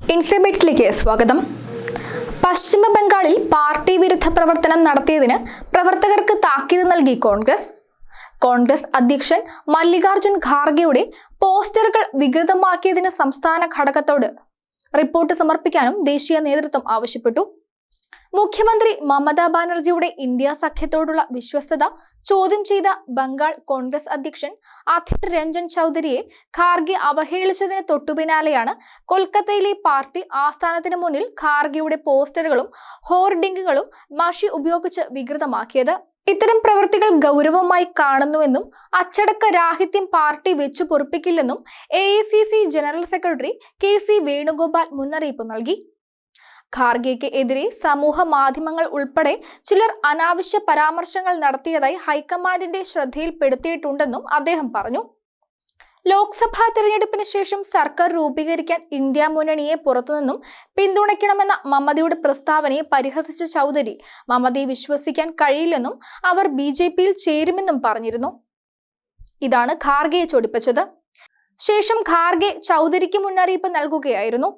ഇൻസൈബൈറ്റ്സിലേക്ക് സ്വാഗതം. പശ്ചിമ ബംഗാളിൽ പാർട്ടി വിരുദ്ധ പ്രവർത്തനം നടത്തിയതിന് പ്രവർത്തകർക്ക് താക്കീത് നൽകി കോൺഗ്രസ്. കോൺഗ്രസ് അധ്യക്ഷൻ മല്ലികാർജുൻ ഖാർഗെയുടെ പോസ്റ്ററുകൾ വികൃതമാക്കിയതിന് സംസ്ഥാന ഘടകത്തോട് റിപ്പോർട്ട് സമർപ്പിക്കാനും ദേശീയ നേതൃത്വം ആവശ്യപ്പെട്ടു. മുഖ്യമന്ത്രി മമതാ ബാനർജിയുടെ ഇന്ത്യ സഖ്യത്തോടുള്ള വിശ്വസ്തത ചോദ്യം ചെയ്ത ബംഗാൾ കോൺഗ്രസ് അധ്യക്ഷൻ അധിർ രഞ്ജൻ ചൗധരിയെ ഖാർഗെ അവഹേളിച്ചതിന് തൊട്ടുപിന്നാലെയാണ് കൊൽക്കത്തയിലെ പാർട്ടി ആസ്ഥാനത്തിന് മുന്നിൽ ഖാർഗെയുടെ പോസ്റ്ററുകളും ഹോർഡിംഗുകളും മഷി ഉപയോഗിച്ച് വികൃതമാക്കിയത്. ഇത്തരം പ്രവൃത്തികൾ ഗൗരവമായി കാണുന്നുവെന്നും അച്ചടക്ക രാഹിത്യം പാർട്ടി വെച്ചു പൊറുപ്പിക്കില്ലെന്നും A general secretary K C Venugopal മുന്നറിയിപ്പ് നൽകി. ഖാർഗെക്ക് എതിരെ സമൂഹ മാധ്യമങ്ങൾ ഉൾപ്പെടെ ചിലർ അനാവശ്യ പരാമർശങ്ങൾ നടത്തിയതായി ഹൈക്കമാൻഡിന്റെ ശ്രദ്ധയിൽപ്പെടുത്തിയിട്ടുണ്ടെന്നും അദ്ദേഹം പറഞ്ഞു. ലോക്സഭാ തെരഞ്ഞെടുപ്പിന് ശേഷം സർക്കാർ രൂപീകരിക്കാൻ ഇന്ത്യ മുന്നണിയെ പുറത്തുനിന്നും പിന്തുണയ്ക്കണമെന്ന മമതയുടെ പ്രസ്താവനയെ പരിഹസിച്ച ചൗധരി മമതയെ വിശ്വസിക്കാൻ കഴിയില്ലെന്നും അവർ ബി ജെ പിയിൽ ചേരുമെന്നും പറഞ്ഞിരുന്നു. ഇതാണ് ഖാർഗെയെ ചൊടിപ്പിച്ചത്. ശേഷം ഖാർഗെ ചൗധരിക്ക് മുന്നറിയിപ്പ് നൽകുകയായിരുന്നു.